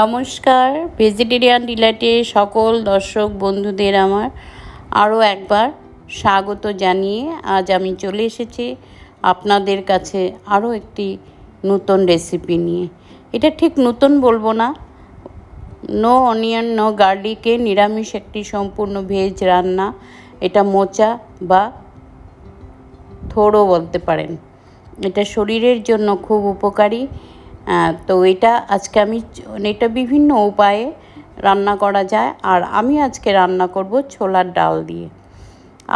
নমস্কার ভেজিটেরিয়ান ডিলাইটে সকল দর্শক বন্ধুদের আমার আরও একবার স্বাগত জানিয়ে আজ আমি চলে এসেছি আপনাদের কাছে আরও একটি নতুন রেসিপি নিয়ে। এটা ঠিক নতুন বলব না। নো অনিয়ন নো গার্লিকে নিরামিষ একটি সম্পূর্ণ ভেজ রান্না। এটা মোচা বা থোড়ও বলতে পারেন। এটা শরীরের জন্য খুব উপকারী। তো এটা আজকে আমি এটা বিভিন্ন উপায়ে রান্না করা যায়। আর আমি আজকে রান্না করব ছোলার ডাল দিয়ে।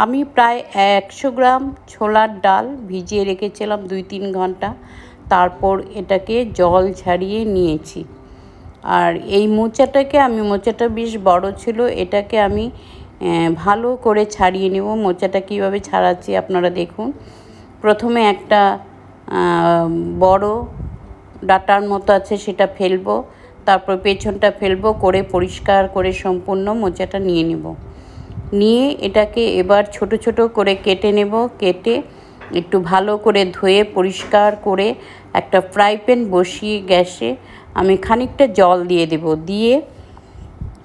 আমি প্রায় একশো গ্রাম ছোলার ডাল ভিজিয়ে রেখেছিলাম দুই তিন ঘণ্টা। তারপর এটাকে জল ছাড়িয়ে নিয়েছি। আর এই মোচাটাকে, আমি মোচাটা বেশ বড় ছিল, এটাকে আমি ভালো করে ছাড়িয়ে নেব। মোচাটা কীভাবে ছাড়াচ্ছি আপনারা দেখুন। প্রথমে একটা বড় ডাটার মতো আছে, সেটা ফেলব, তারপর পেছনটা ফেলব, করে পরিষ্কার করে সম্পূর্ণ মোচাটা নিয়ে নেব। নিয়ে এটাকে এবার ছোট ছোট করে কেটে নেব, কেটে একটু ভালো করে ধুয়ে পরিষ্কার করে একটা ফ্রাই প্যান বসিয়ে গ্যাসে আমি খানিকটা জল দিয়ে দেব। দিয়ে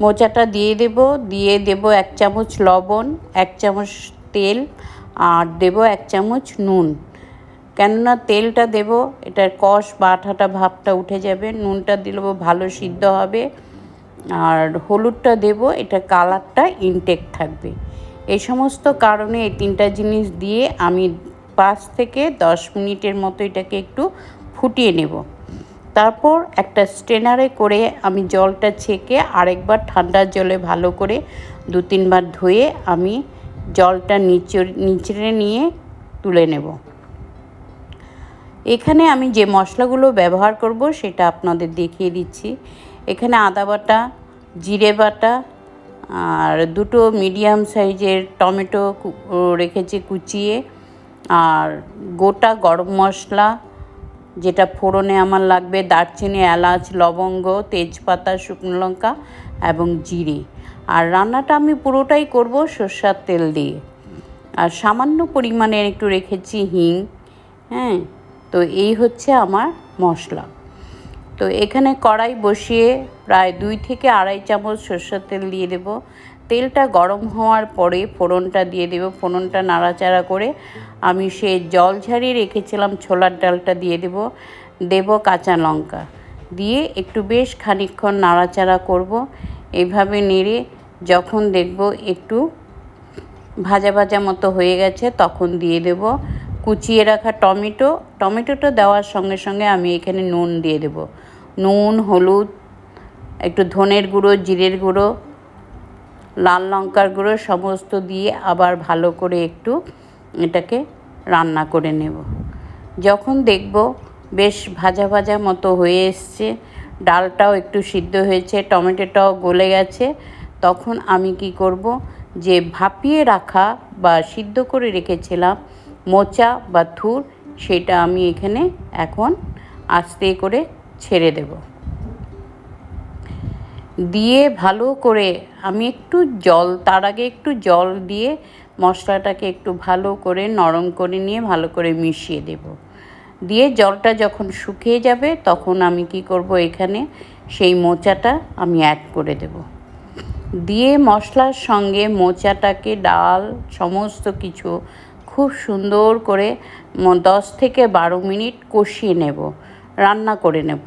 মোচাটা দিয়ে দেব দিয়ে দেব এক চামচ লবণ, এক চামচ তেল, আর দেব এক চামচ নুন। কেননা তেলটা দেব, এটার কষ বা আঠাটা ভাবটা উঠে যাবে, নুনটা দিলেও ভালো সিদ্ধ হবে, আর হলুদটা দেব, এটা কালারটা ইনটেক থাকবে। এই সমস্ত কারণে এই তিনটা জিনিস দিয়ে আমি পাঁচ থেকে দশ মিনিটের মতো এটাকে একটু ফুটিয়ে নেব। তারপর একটা স্ট্রেনারে করে আমি জলটা ছেঁকে আরেকবার ঠান্ডার জলে ভালো করে দু তিনবার ধুয়ে আমি জলটা নিচে, নিচড়ে নিয়ে তুলে নেব। এখানে আমি যে মশলাগুলো ব্যবহার করব সেটা আপনাদের দেখিয়ে দিচ্ছি। এখানে আদা বাটা, জিরে বাটা, আর দুটো মিডিয়াম সাইজের টমেটো রেখেছি কুচিয়ে, আর গোটা গরম মশলা, যেটা ফোড়নে আমার লাগবে দারচিনি, এলাচ, লবঙ্গ, তেজপাতা, শুকনো লঙ্কা এবং জিরে। আর রান্নাটা আমি পুরোটাই করব সর্ষার তেল দিয়ে। আর সামান্য পরিমাণে একটু রেখেছি হিং হ্যাঁ? তো এই হচ্ছে আমার মশলা। তো এখানে কড়াই বসিয়ে প্রায় দুই থেকে আড়াই চামচ সর্ষের তেল দিয়ে দেব। তেলটা গরম হওয়ার পরে ফোড়নটা দিয়ে দেব। ফোড়নটা নাড়াচাড়া করে আমি সে জল ঝারিয়ে রেখেছিলাম ছোলার ডালটা দিয়ে দেব। দেব কাঁচা লঙ্কা। দিয়ে একটু বেশ খানিকক্ষণ নাড়াচাড়া করব। এইভাবে নেড়ে যখন দেখব একটু ভাজা ভাজা মতো হয়ে গেছে তখন দিয়ে দেব। কুচিয়ে রাখা টমেটো। টমেটোটা দেওয়ার সঙ্গে সঙ্গে আমি এখানে নুন দিয়ে দেব। নুন, হলুদ, একটু ধনের গুঁড়ো, জিরের গুঁড়ো, লাল লঙ্কার গুঁড়ো সমস্ত দিয়ে আবার ভালো করে একটু এটাকে রান্না করে নেব। যখন দেখব বেশ ভাজা ভাজা মতো হয়ে এসছে, ডালটাও একটু সিদ্ধ হয়েছে, টমেটোটাও গলে গেছে, তখন আমি কি করব যে ভাপিয়ে রাখা বা সিদ্ধ করে রেখেছিলাম মোচা বা থুর সেটা আমি এখানে এখন আস্তে করে ছেড়ে দেবো। দিয়ে ভালো করে আমি একটু জল, তার আগে একটু জল দিয়ে মশলাটাকে একটু ভালো করে নরম করে নিয়ে ভালো করে মিশিয়ে দেব। দিয়ে জলটা যখন শুকিয়ে যাবে তখন আমি কি করব এখানে সেই মোচাটা আমি অ্যাড করে দেব। দিয়ে মশলার সঙ্গে মোচাটাকে, ডাল, সমস্ত কিছু খুব সুন্দর করে দশ থেকে বারো মিনিট কষিয়ে নেব, রান্না করে নেব।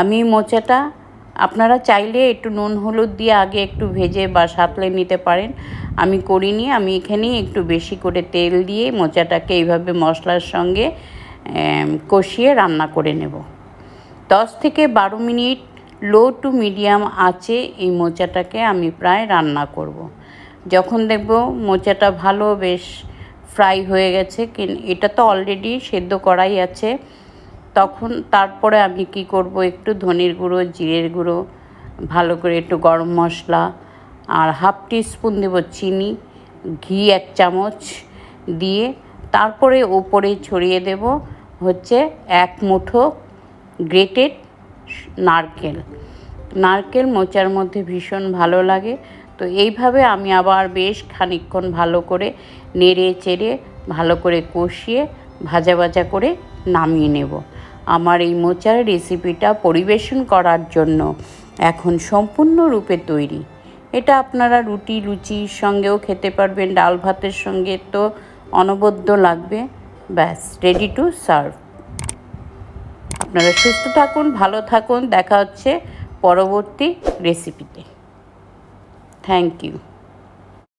আমি মোচাটা, আপনারা চাইলে একটু নুন, হলুদ দিয়ে আগে একটু ভেজে বা সাতলে নিতে পারেন। আমি করিনি, আমি এখানেই একটু বেশি করে তেল দিয়ে মোচাটাকে এইভাবে মশলার সঙ্গে কষিয়ে রান্না করে নেব। দশ থেকে বারো মিনিট লো টু মিডিয়াম আঁচে এই মোচাটাকে আমি প্রায় রান্না করব। যখন দেখব মোচাটা ভালো, বেশ ফ্রাই হয়ে গেছে, কিন- এটা তো অলরেডি সেদ্ধ করাই আছে। তখন তারপরে আমি কি করব, একটু ধনের গুঁড়ো, জিরের গুঁড়ো, ভালো করে একটু গরম মশলা, আর হাফ স্পুন দেবো চিনি, ঘি এক চামচ দিয়ে। তারপরে ওপরে ছড়িয়ে দেব হচ্ছে এক মুঠো গ্রেটেড নারকেল। নারকেল মোচার মধ্যে ভীষণ ভালো লাগে। তো এইভাবে আমি আবার বেশ খানিকক্ষণ ভালো করে নেড়ে চেড়ে, ভালো করে কষিয়ে, ভাজা ভাজা করে নামিয়ে নেব। আমার এই মোচার রেসিপিটা পরিবেশন করার জন্য এখন সম্পূর্ণরূপে তৈরি। এটা আপনারা রুটি, লুচির সঙ্গেও খেতে পারবেন, ডাল ভাতের সঙ্গে তো অনবদ্য লাগবে। ব্যাস রেডি টু সার্ভ আপনারা সুস্থ থাকুন, ভালো থাকুন, দেখা হচ্ছে পরবর্তী রেসিপিতে থ্যাংক ইউ